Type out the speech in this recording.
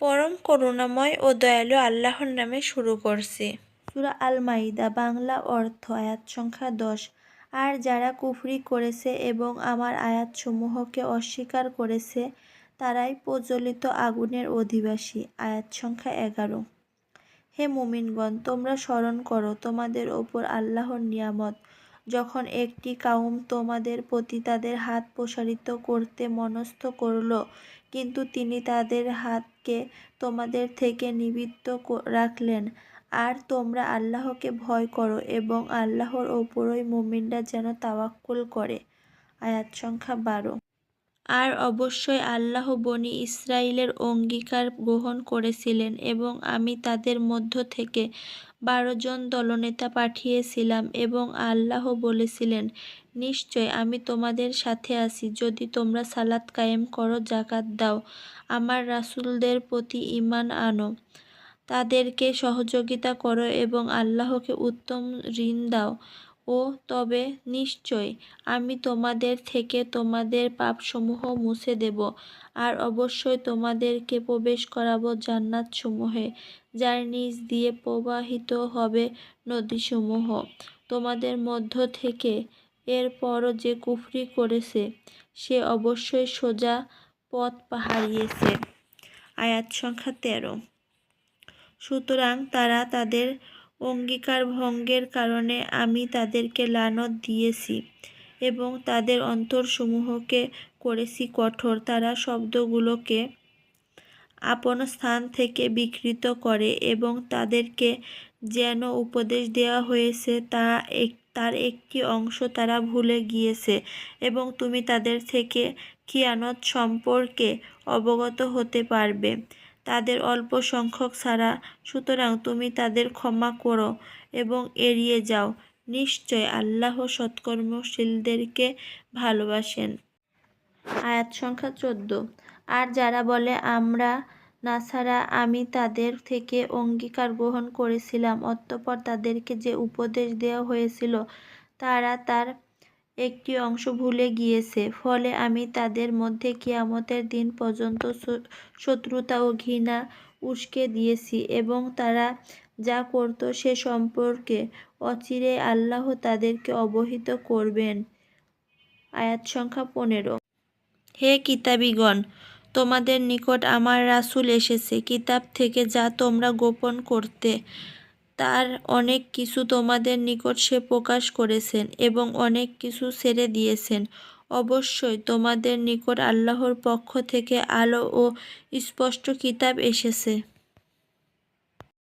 পরম করুণাময় ও দয়ালু আল্লাহর নামে শুরু করছি। সূরা আল মাইদা বাংলা অর্থ, আয়াত সংখ্যা দশ। আর যারা কুফরি করেছে এবং আমার আয়াতসমূহকে অস্বীকার করেছে, তারাই প্রজ্বলিত আগুনের অধিবাসী। আয়াত সংখ্যা এগারো। হে মুমিনগণ, তোমরা স্মরণ করো, তোমাদের ওপর আল্লাহর নিয়ামত যখন একটি কাউম তোমাদের প্রতি তাদের হাত প্রসারিত করতে মনস্থ করল, কিন্তু তিনি তাদের হাতকে তোমাদের থেকে নিবৃত্ত রাখলেন। আর তোমরা আল্লাহকে ভয় করো এবং আল্লাহর ওপরই মোমিনরা যেন তাওয়াক্কুল করে। আয়াত সংখ্যা বারো। আর অবশ্যই আল্লাহ বনি ইসরায়েলের অঙ্গীকার গ্রহণ করেছিলেন এবং আমি তাদের মধ্য থেকে বারো জন দলনেতা পাঠিয়েছিলাম এবং আল্লাহ বলেছিলেন, নিশ্চয় আমি তোমাদের সাথে আছি। যদি তোমরা সালাত কায়েম করো জাকাত দাও, আমার রাসূলদের প্রতি ঈমান আনো, তাদেরকে সহযোগিতা করো এবং আল্লাহকে উত্তম ঋণ দাও। ও তবে নিশ্চয় আমি তোমাদের থেকে তোমাদের পাপসমূহ মুছে দেব, আর অবশ্যই তোমাদেরকে প্রবেশ করাবো জান্নাতসমূহে, যার নিচ দিয়ে প্রবাহিত হবে নদীসমূহ। তোমাদের মধ্য থেকে এরপরও যে কুফরি করেছে, সে অবশ্যই সোজা পথ হারিয়েছে আয়াত সংখ্যা তেরো। সুতরাং তারা তাদের অঙ্গীকার ভঙ্গের কারণে আমি তাদেরকে লানত দিয়েছি এবং তাদের অন্তরসমূহকে করেছি কঠোর। তারা শব্দগুলোকে আপন স্থান থেকে বিকৃত করে এবং তাদেরকে যেন উপদেশ দেওয়া হয়েছে, তা এক, তার একটি অংশ তারা ভুলে গিয়েছে এবং তুমি তাদের থেকে খিয়ানত সম্পর্কে অবগত হতে পারবে। তাদের অল্প সংখ্যক ছাড়া। সুতরাং তুমি তাদের ক্ষমা করো এবং এড়িয়ে যাও। নিশ্চয় আল্লাহ সৎকর্মশীলদেরকে ভালোবাসেন। আয়াত সংখ্যা চোদ্দ। আর যারা বলে, আমরা নাসারা আমি তাদের থেকে অঙ্গীকার গ্রহণ করেছিলাম, অতঃপর তাদেরকে যে উপদেশ দেওয়া হয়েছিল, তারা তার একটি অংশ ভুলে গিয়েছে। ফলে আমি তাদের মধ্যে কিয়ামতের দিন পর্যন্ত শত্রুতা ও ঘৃণা উস্কে দিয়েছি এবং তারা যা করত সে সম্পর্কে অচিরে আল্লাহ তাদেরকে অবহিত করবেন। আয়াত সংখ্যা পনেরো। হে কিতাবিগণ, তোমাদের নিকট আমার রাসুল এসেছে। কিতাব থেকে যা তোমরা গোপন করতে তার অনেক কিছু তোমাদের নিকট সে প্রকাশ করেছেন এবং অনেক কিছু ছেড়ে দিয়েছেন। অবশ্যই তোমাদের নিকট আল্লাহর পক্ষ থেকে আলো ও স্পষ্ট কিতাব এসেছে।